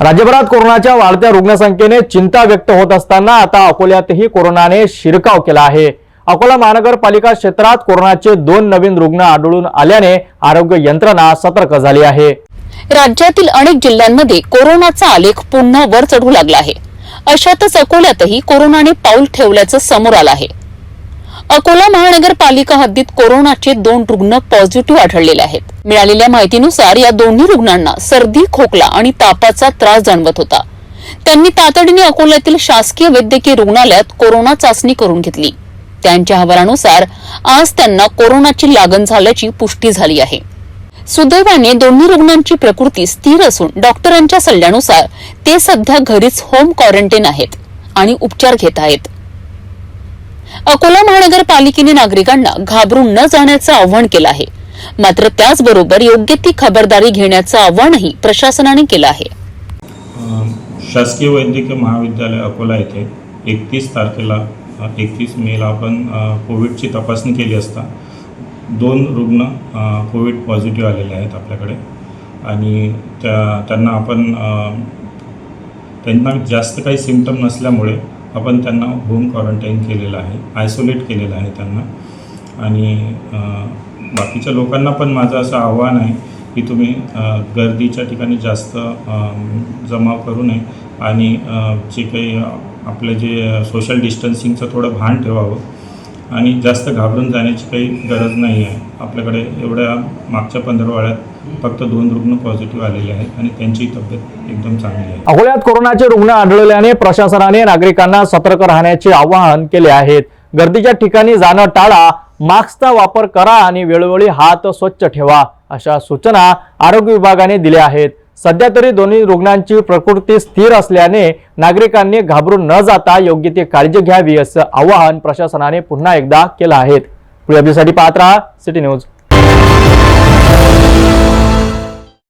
राज्यभरात कोरोनाच्या वाढत्या रुग्णसंख्येने चिंता व्यक्त होत असताना आता अकोल्यातही कोरोनाने शिरकाव केला आहे. अकोला महानगरपालिका क्षेत्रात कोरोनाचे दोन नवीन रुग्ण आढळून आल्याने आरोग्य यंत्रणा सतर्क झाली आहे. राज्यातील अनेक जिल्ह्यांमध्ये कोरोनाचा आलेख पुन्हा वर चढू लागला आहे. अशातच अकोल्यातही कोरोनाने पाऊल ठेवल्याचं समोर आलं आहे. अकोला महानगरपालिका हद्दीत कोरोनाचे दोन रुग्ण पॉझिटिव्ह आढळलेले आहेत. मिळालेल्या माहितीनुसार या दोन्ही रुग्णांना सर्दी खोकला आणि तापाचा त्रास जाणवत होता. त्यांनी तातडीने अकोल्यातील शासकीय वैद्यकीय रुग्णालयात कोरोना चाचणी करून घेतली. त्यांच्या अहवालानुसार आज त्यांना कोरोनाची लागण झाल्याची पुष्टी झाली आहे. सुदैवाने दोन्ही रुग्णांची प्रकृती स्थिर असून डॉक्टरांच्या सल्ल्यानुसार ते सध्या घरीच होम क्वारंटाईन आहेत आणि उपचार घेत आहेत. अकोला महानगरपालिकेने नागरिकांना घाबरून न जाण्याचं आवाहन केलं आहे. मात्र त्याचबरोबर योग्य ती खबरदारी घेण्याचं आवाहनही प्रशासनाने केलं आहे. शासकीय वैद्यकीय महाविद्यालय अकोला येथे एकतीस तारखेला एकतीस मेला आपण कोविडची तपासणी केली असता दोन रुग्ण कोविड पॉझिटिव्ह आलेले आहेत आपल्याकडे. आणि त्या त्यांना आपण त्यांना जास्त काही सिमटम नसल्यामुळे आपण त्यांना होम क्वारंटाईन केलेलं आहे आयसोलेट केलेलं आहे त्यांना. आणि बाकीच्या लोकांना पण माझं असं आव्हान आहे की तुम्ही गर्दीच्या ठिकाणी जास्त जमाव करू नये आणि जे काही आपलं जे सोशल डिस्टन्सिंगचं थोडं भान ठेवावं. आणि जास्त घाबरून जाण्याची काही गरज नाही आहे. आपल्याकडे एवढ्या मागच्या पंधरवाड्यात फक्त दोन रुग्ण पॉझिटिव्ह आलेले आहेत आणि त्यांची तब्येत एकदम चांगली आहे. अकोल्यात कोरोनाचे रुग्ण आढळल्याने प्रशासनाने नागरिकांना सतर्क राहण्याचे आवाहन केले आहेत गर्दीच्या ठिकाणी जाणं टाळा मास्कचा वापर करा आणि वेळोवेळी हात स्वच्छ ठेवा अशा सूचना आरोग्य विभागाने दिल्या आहेत. सध्या तरी दोन्ही रुग्णांची प्रकृती स्थिर असल्याने नागरिकांनी घाबरून न जाता योग्य ती काळजी घ्यावी असं आवाहन प्रशासनाने पुन्हा एकदा केलं आहे. पुढे पाहत राहा सिटी न्यूज.